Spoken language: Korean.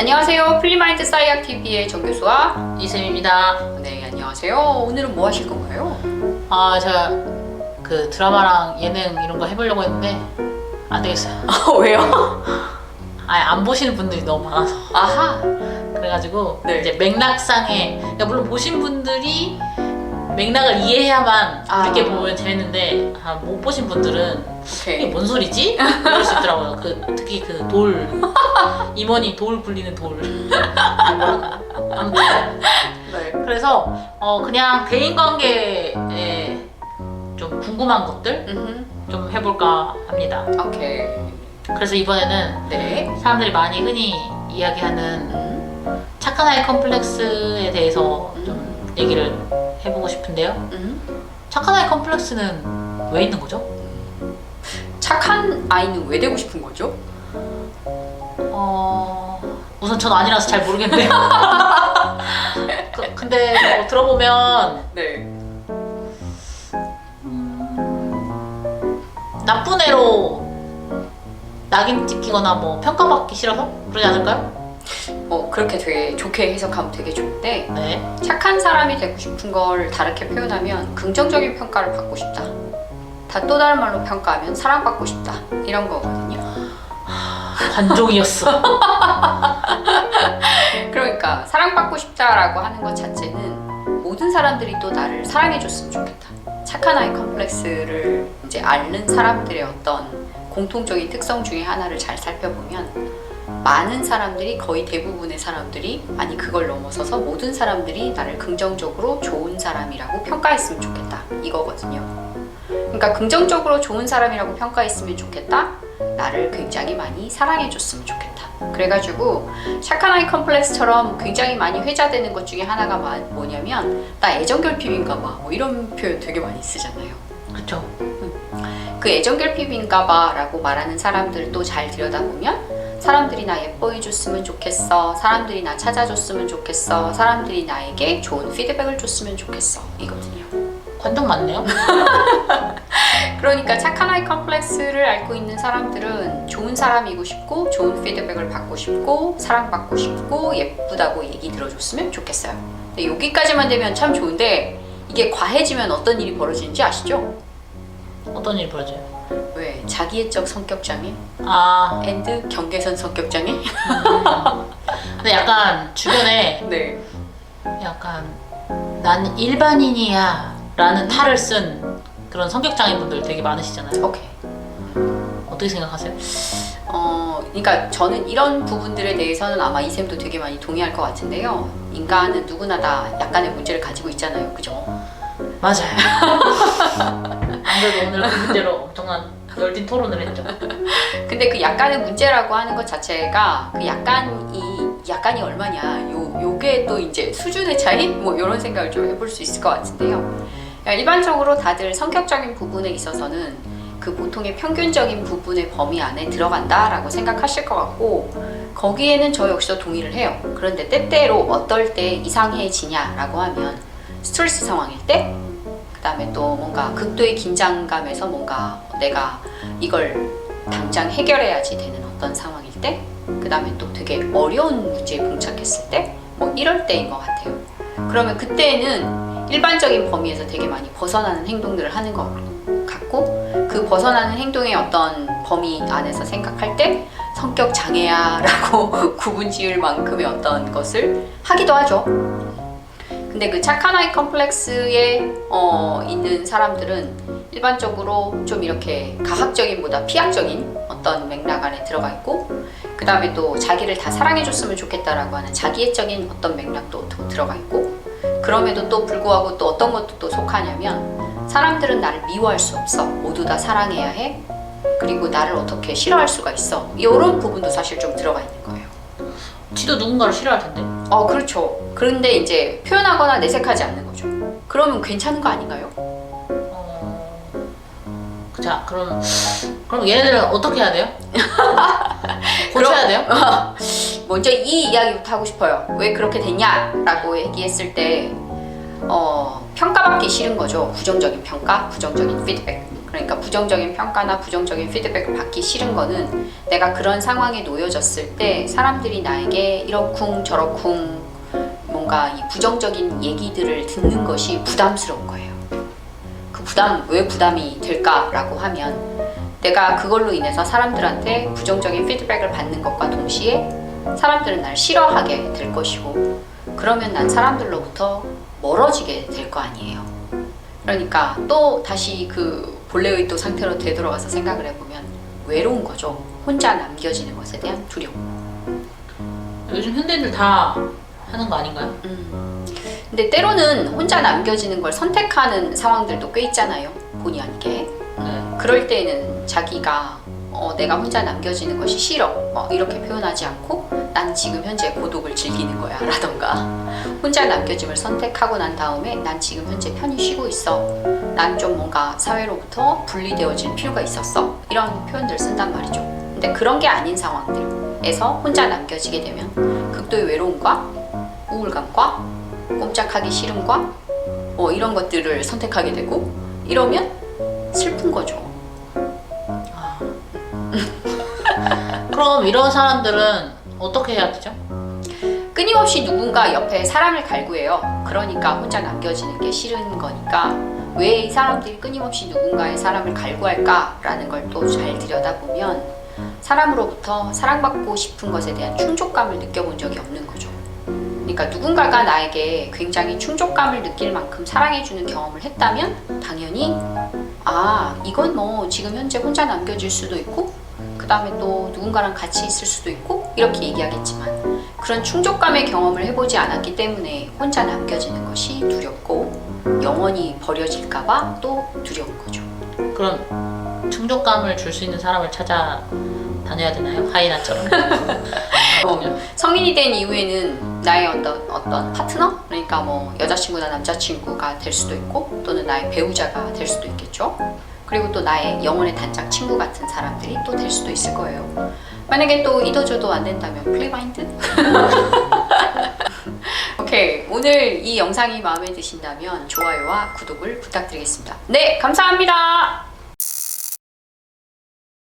안녕하세요. 플리마인드 사이악 TV의 정 교수와 이쌤입니다. 네 안녕하세요. 오늘은 뭐 하실 건가요? 아 제가 그 드라마랑 예능 이런 거 해보려고 했는데 안 되겠어요. 아 왜요? 아예 안 보시는 분들이 너무 많아서 아하. 그래가지고 네. 이제 맥락상에 그러니까 물론 보신 분들이 맥락을 이해해야만 아. 이렇게 보면 재밌는데 아, 못 보신 분들은 이게 오케이. 뭔 소리지? 이럴 수 있더라고요. 그 특히 그 돌 임원이 돌 굴리는 돌. 아무튼 네. 그래서 어 그냥 대인 관계에 좀 궁금한 것들 음흠. 좀 해볼까 합니다. 오케이. 그래서 이번에는 네. 사람들이 많이 흔히 이야기하는 음. 착한 아이 컴플렉스에 대해서 좀 얘기를 해보고 싶은데요. 음. 착한 아이 컴플렉스는 왜 있는 거죠? 착한 아이는 왜 되고 싶은 거죠? 어 우선 전 아니라서 잘 모르겠네요. 그, 근데 뭐 들어보면 네. 나쁜 애로 낙인 찍히거나 뭐 평가받기 싫어서 그러지 않을까요? 어 그렇게 되게 좋게 해석하면 되게 좋은데 네. 착한 사람이 되고 싶은 걸 다르게 표현하면 긍정적인 평가를 받고 싶다. 다 또 다른 말로 평가하면 사랑받고 싶다. 이런 거거든요. 관종이었어. 그러니까 사랑받고 싶다라고 하는 것 자체는 모든 사람들이 또 나를 사랑해줬으면 좋겠다. 착한 아이 컴플렉스를 이제 앓는 사람들의 어떤 공통적인 특성 중에 하나를 잘 살펴보면 많은 사람들이 거의 대부분의 사람들이 아니 그걸 넘어서서 모든 사람들이 나를 긍정적으로 좋은 사람이라고 평가했으면 좋겠다 이거거든요. 그러니까 긍정적으로 좋은 사람이라고 평가했으면 좋겠다. 나를 굉장히 많이 사랑해줬으면 좋겠다. 그래가지고 착한 아이 컴플렉스처럼 굉장히 많이 회자되는 것 중에 하나가 마- 뭐냐면 나 애정 결핍인가 봐. 뭐 이런 표현 되게 많이 쓰잖아요. 그렇죠. 그 애정 결핍인가 봐라고 말하는 사람들도 잘 들여다보면 사람들이 나 예뻐해 줬으면 좋겠어. 사람들이 나 찾아줬으면 좋겠어. 사람들이 나에게 좋은 피드백을 줬으면 좋겠어. 이거든요. 관종 맞네요. 그러니까 착한 아이 컴플렉스를 앓고 있는 사람들은 좋은 사람이고 싶고 좋은 피드백을 받고 싶고 사랑받고 싶고 예쁘다고 얘기 들어줬으면 좋겠어요. 근데 여기까지만 되면 참 좋은데 이게 과해지면 어떤 일이 벌어지는지 아시죠? 어떤 일이 벌어져요? 왜 자기애적 성격 장애, 아, 앤드 경계선 성격 장애? 근데 약간 주변에 네. 약간 난 일반인이야 라는 탈을 쓴 그런 성격 장애분들 되게 많으시잖아요. 오케이. 어떻게 생각하세요? 어, 그러니까 저는 이런 부분들에 대해서는 아마 이쌤도 되게 많이 동의할 것 같은데요. 인간은 누구나 다 약간의 문제를 가지고 있잖아요. 그죠? 맞아요. 안 그래도 오늘 그 문제로 엄청난 열띤 토론을 했죠. 근데 그 약간의 문제라고 하는 것 자체가 그 약간이 약간이 얼마냐 요 요게 또 이제 수준의 차이 뭐 이런 생각을 좀 해볼 수 있을 것 같은데요. 그러니까 일반적으로 다들 성격적인 부분에 있어서는 그 보통의 평균적인 부분의 범위 안에 들어간다라고 생각하실 것 같고 거기에는 저 역시도 동의를 해요. 그런데 때때로 어떨 때 이상해지냐라고 하면 스트레스 상황일 때 그다음에 또 뭔가 극도의 긴장감에서 뭔가 내가 이걸 당장 해결해야지 되는 어떤 상황일 때, 그 다음에 또 되게 어려운 문제에 봉착했을 때, 뭐 이럴 때인 것 같아요. 그러면 그때는 일반적인 범위에서 되게 많이 벗어나는 행동들을 하는 것 같고, 그 벗어나는 행동의 어떤 범위 안에서 생각할 때 성격 장애야라고 구분 지을 만큼의 어떤 것을 하기도 하죠. 근데 그 착한 아이 컴플렉스에 어, 있는 사람들은 일반적으로 좀 이렇게 가학적인보다 피학적인 어떤 맥락 안에 들어가 있고 그 다음에 또 자기를 다 사랑해줬으면 좋겠다라고 하는 자기애적인 어떤 맥락도 더 들어가 있고 그럼에도 또 불구하고 또 어떤 것도 또 속하냐면 사람들은 나를 미워할 수 없어 모두 다 사랑해야 해 그리고 나를 어떻게 싫어할 수가 있어 이런 부분도 사실 좀 들어가 있는 거예요. 지도 누군가를 싫어할 텐데. 어 그렇죠. 그런데 이제 표현하거나 내색하지 않는 거죠. 그러면 괜찮은 거 아닌가요? 어... 자, 그럼 그럼 얘네들은 어떻게 해야 돼요? 고쳐야 돼요? 먼저 이 이야기부터 하고 싶어요. 왜 그렇게 됐냐라고 얘기했을 때 어, 평가받기 싫은 거죠. 부정적인 평가, 부정적인 피드백. 그러니까 부정적인 평가나 부정적인 피드백을 받기 싫은 거는 내가 그런 상황에 놓여졌을 때 사람들이 나에게 이러쿵 저러쿵 뭔가 이 부정적인 얘기들을 듣는 것이 부담스러운 거예요. 그 부담 왜 부담이 될까라고 하면 내가 그걸로 인해서 사람들한테 부정적인 피드백을 받는 것과 동시에 사람들은 날 싫어하게 될 것이고 그러면 난 사람들로부터 멀어지게 될 거 아니에요. 그러니까 또 다시 그 본래의 또 상태로 되돌아가서 생각을 해보면 외로운 거죠. 혼자 남겨지는 것에 대한 두려움. 요즘 현대인들 다 하는 거 아닌가요? 음. 근데 때로는 혼자 남겨지는 걸 선택하는 상황들도 꽤 있잖아요. 본의 아니게. 네. 그럴 때는 자기가 어, 내가 혼자 남겨지는 것이 싫어 어, 이렇게 표현하지 않고 난 지금 현재 고독을 즐기는 거야 라던가 혼자 남겨짐을 선택하고 난 다음에 난 지금 현재 편히 쉬고 있어 난 좀 뭔가 사회로부터 분리되어질 필요가 있었어 이런 표현들을 쓴단 말이죠 근데 그런 게 아닌 상황들에서 혼자 남겨지게 되면 극도의 외로움과 우울감과 꼼짝하기 싫음과 뭐 이런 것들을 선택하게 되고 이러면 슬픈 거죠 그럼 이런 사람들은 어떻게 해야 되죠? 끊임없이 누군가 옆에 사람을 갈구해요. 그러니까 혼자 남겨지는 게 싫은 거니까 왜 이 사람들이 끊임없이 누군가의 사람을 갈구할까라는 걸 또 잘 들여다보면 사람으로부터 사랑받고 싶은 것에 대한 충족감을 느껴본 적이. 그러니까 누군가가 나에게 굉장히 충족감을 느낄 만큼 사랑해주는 경험을 했다면 당연히 아 이건 뭐 지금 현재 혼자 남겨질 수도 있고 그 다음에 또 누군가랑 같이 있을 수도 있고 이렇게 얘기하겠지만 그런 충족감의 경험을 해보지 않았기 때문에 혼자 남겨지는 것이 두렵고 영원히 버려질까봐 또 두려운 거죠. 그럼 충족감을 줄 수 있는 사람을 찾아 다녀야 되나요? 하이나처럼? 어, 성인이 된 이후에는 나의 어떤 어떤 파트너, 그러니까 뭐 여자친구나 남자친구가 될 수도 있고 또는 나의 배우자가 될 수도 있겠죠. 그리고 또 나의 영혼의 단짝 친구 같은 사람들이 또 될 수도 있을 거예요. 만약에 또 이도저도 안 된다면 플리마인드? 오케이 오늘 이 영상이 마음에 드신다면 좋아요와 구독을 부탁드리겠습니다. 네 감사합니다.